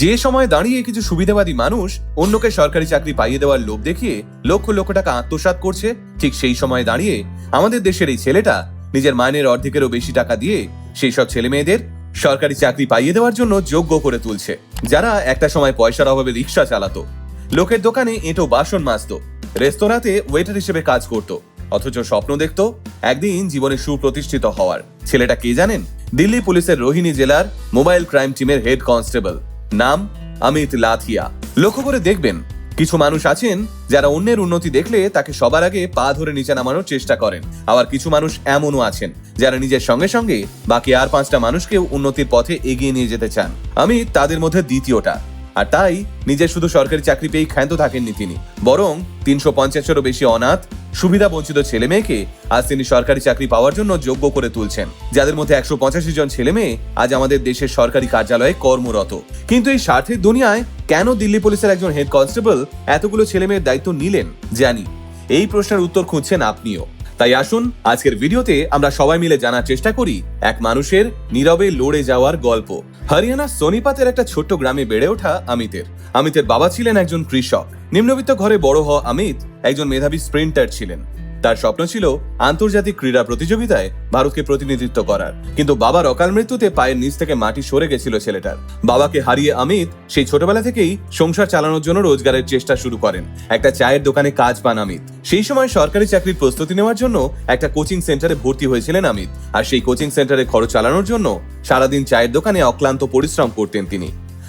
যে সময় দাঁড়িয়ে কিছু সুবিধাবাদী মানুষ অন্যকে সরকারি চাকরি পাইয়ে দেওয়ার লোভ দেখিয়ে লক্ষ লক্ষ টাকা আত্মসাৎ করছে, ঠিক সেই সময় দাঁড়িয়ে আমাদের দেশের এই ছেলেটা নিজের মাইনের অর্ধেকেরও বেশি টাকা দিয়ে সেই সব ছেলে মেয়েদের সরকারি চাকরি পাইয়ে দেওয়ার জন্য যোগ্য করে তুলছে, যারা একটা সময় পয়সার অভাবে রিক্সা চালাতো। লোকের দোকানে এঁটো বাসন মাজতো, রেস্তোরাঁতে ওয়েটার হিসেবে কাজ করত, অথচ স্বপ্ন দেখত একদিন জীবনে সুপ্রতিষ্ঠিত হওয়ার। ছেলেটা কে জানেন? দিল্লি পুলিশের রোহিণী জেলার মোবাইল ক্রাইম টিমের হেড কনস্টেবল। নাম অমিত লাথিয়া। লক্ষ্য করে দেখবেন, কিছু মানুষ আছেন যারা অন্যের উন্নতি দেখলে তাকে সবার আগে পা ধরে নিচে নামানোর চেষ্টা করেন। আবার কিছু মানুষ এমনও আছেন যারা নিজের সঙ্গে সঙ্গে বাকি আর পাঁচটা মানুষকেও উন্নতির পথে এগিয়ে নিয়ে যেতে চান। আমি তাদের মধ্যে দ্বিতীয়টা। আর তাই নিজের শুধু সরকারি চাকরি পেয়েই ক্ষান্ত থাকেননি তিনি। বরং তিনশো পঞ্চাশেরও বেশি অনাথ সুবিধা বঞ্চিত ছেলে মেয়েকে আজ তিনি সরকারি চাকরি পাওয়ার জন্য যোগ্য করে তুলছেন। যাদের মধ্যে একশো পঁচাশি জন ছেলে মেয়ে আজ আমাদের দেশের সরকারি কার্যালয়ে কর্মরত। কিন্তু এই স্বার্থের দুনিয়ায় কেন দিল্লি পুলিশের একজন হেড কনস্টেবল এতগুলো ছেলে মেয়ের দায়িত্ব নিলেন? জানি। এই প্রশ্নের উত্তর খুঁজছেন আপনিও। তাই আসুন, আজকের ভিডিওতে আমরা সবাই মিলে জানার চেষ্টা করি এক মানুষের নীরবে লড়ে যাওয়ার গল্প। হরিয়ানা সোনিপাতের একটা ছোট্ট গ্রামে বেড়ে ওঠা আমিতের। আমিতের বাবা ছিলেন একজন কৃষক। নিম্নবিত্ত ঘরে বড় হওয়া অমিত একজন মেধাবী স্প্রিন্টার ছিলেন। তার স্বপ্ন ছিল আন্তর্জাতিক ক্রীড়া প্রতিযোগিতায় ভারতকে প্রতিনিধিত্ব করার। কিন্তু বাবার অকাল মৃত্যুতে পায়ের নিচ থেকে মাটি সরে গেছিল ছেলেটার। বাবাকে হারিয়ে অমিত সেই ছোটবেলা থেকেই সংসার চালানোর জন্য রোজগারের চেষ্টা শুরু করেন। একটা চায়ের দোকানে কাজ পান অমিত। সেই সময় সরকারি চাকরির প্রস্তুতি নেওয়ার জন্য একটা কোচিং সেন্টারে ভর্তি হয়েছিলেন অমিত। আর সেই কোচিং সেন্টারে খরচ চালানোর জন্য সারাদিন চায়ের দোকানে অক্লান্ত পরিশ্রম করতেন তিনি।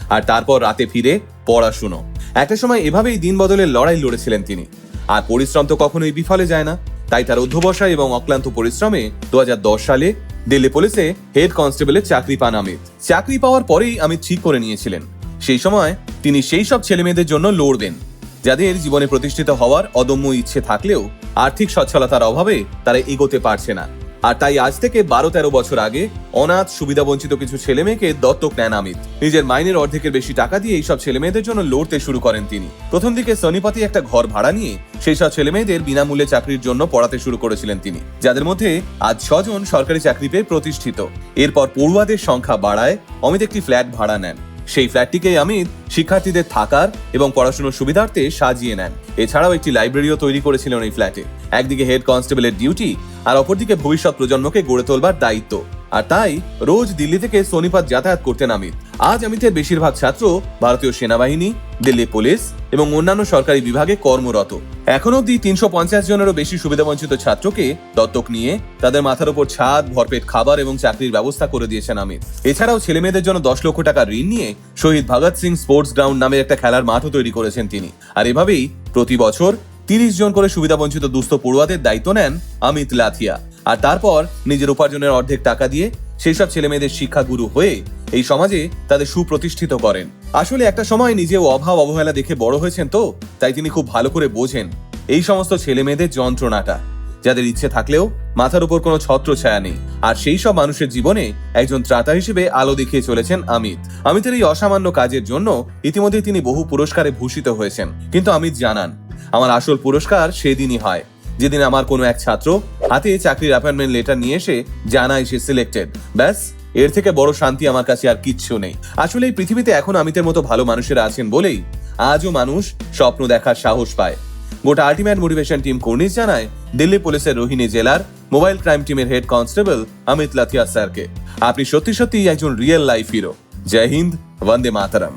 আর তারপর রাতে ফিরে পড়াশুনো। একটা সময় এভাবেই দিন বদলের লড়াই লড়েছিলেন তিনি। আর পরিশ্রম তো কখনোই বিফলে যায় না। তাই তার অধ্যবসায় এবং অক্লান্ত পরিশ্রমে দু হাজার দশ সালে দিল্লি পুলিশে হেড কনস্টেবলের চাকরি পান আমিত চাকরি পাওয়ার পরেই আমি ঠিক করে নিয়েছিলেন। সেই সময় তিনি সেই সব ছেলেমেয়েদের জন্য লড়বেন যাদের জীবনে প্রতিষ্ঠিত হওয়ার অদম্য ইচ্ছে থাকলেও আর্থিক সচ্ছলতার অভাবে তারা এগোতে পারছে না। আর তাই আজ থেকে বারো তেরো বছর আগে অনাথ, সুবিধাবঞ্চিত কিছু ছেলে মেয়েকে দত্তক নেন অমিত নিজের মাইনের অর্ধেকের বেশি টাকা দিয়ে এইসব ছেলে মেয়েদের জন্য লড়তে শুরু করেন তিনি। প্রথম দিকে সনিপাতি একটা ঘর ভাড়া নিয়ে সেই সব ছেলে মেয়েদের বিনামূল্যে চাকরির জন্য পড়াতে শুরু করেছিলেন তিনি, যাদের মধ্যে আজ ছজন সরকারি চাকরি পেয়ে প্রতিষ্ঠিত। এরপর পড়ুয়াদের সংখ্যা বাড়ায়, অমিত একটি ফ্ল্যাট ভাড়া নেন। সেই ফ্ল্যাটটিকে অমিত শিক্ষার্থীদের থাকার এবং পড়াশোনার সুবিধার্থে সাজিয়ে নেন। এছাড়াও একটি লাইব্রেরিও তৈরি করেছিলেন এই ফ্ল্যাটে। একদিকে হেড কনস্টেবলের ডিউটি আর অপরদিকে ভবিষ্যৎ প্রজন্মকে গড়ে তোলবার দায়িত্ব। আর তাই রোজ দিল্লি থেকে সোনিপাত যাতায়াত করতেন অমিত আজ অমিতের বেশিরভাগ ছাত্র ভারতীয় সেনাবাহিনী, দিল্লি পুলিশ এবং অন্যান্য সরকারি বিভাগে কর্মরত। এখন অব্দি তিনশো পঞ্চাশ জনেরও বেশি সুবিধাবঞ্চিত ছাত্রকে দত্তক নিয়ে তাদের মাথার উপর ছাদ, ভরপেট খাবার এবং চাকরির ব্যবস্থা করে দিয়েছেন অমিত এছাড়াও ছেলে মেয়েদের জন্য দশ লক্ষ টাকা ঋণ নিয়ে শহীদ ভগৎ সিং স্পোর্টস গ্রাউন্ড নামে একটা খেলার মাঠও তৈরি করেছেন তিনি। আর এভাবেই প্রতি বছর তিরিশ জন করে সুবিধাবঞ্চিত দুস্থ পড়ুয়াদের দায়িত্ব নেন অমিত লাথিয়া। আর তারপর নিজের উপার্জনের অর্ধেক টাকা দিয়ে সেই সব মেয়েদের শিক্ষাগুরু হয়ে এই সমাজে তাদের সুপ্রতিষ্ঠিত করেন। আসলে একটা সময় নিজেও অভাব অবহেলা দেখে বড় হয়েছেন তো, তাই তিনি খুব ভালো করে বোঝেন এই সমস্ত ছেলে মেয়েদের যন্ত্রণাটা, যাদের ইচ্ছে থাকলেও মাথার উপর কোনো ছত্র ছায়া নেই। আর সেই সব মানুষের জীবনে একজন ত্রাতা হিসেবে আলো দেখিয়ে চলেছেন অমিত। অমিতের এই অসামান্য কাজের জন্য ইতিমধ্যে তিনি বহু পুরস্কারে ভূষিত হয়েছেন। কিন্তু অমিত জানান, আমার আসল পুরস্কার সেদিনই হয়। যেদিন আমার কোনো এক ছাত্র হাতে চাকরির অ্যাপয়েন্টমেন্ট লেটার নিয়ে এসে জানায় সে সিলেক্টেড ব্যাস, এর থেকে বড় শান্তি আমার কাছে আর কিচ্ছু নেই। আসলে এই পৃথিবীতে এখন অমিতের মতো ভালো মানুষেরা আছেন বলেই আজও মানুষ স্বপ্ন দেখার সাহস পায়। গোটা আল্টিমেট মোটিভেশন টিম কর্নিশ জানায়, দিল্লি পুলিশের রোহিণী জেলার মোবাইল ক্রাইম টিমের হেড কনস্টেবল অমিত লাথিয়া স্যারকে। আপনি সত্যি সত্যি একজন রিয়েল লাইফ হিরো জয় হিন্দ, বন্দে মাতারাম।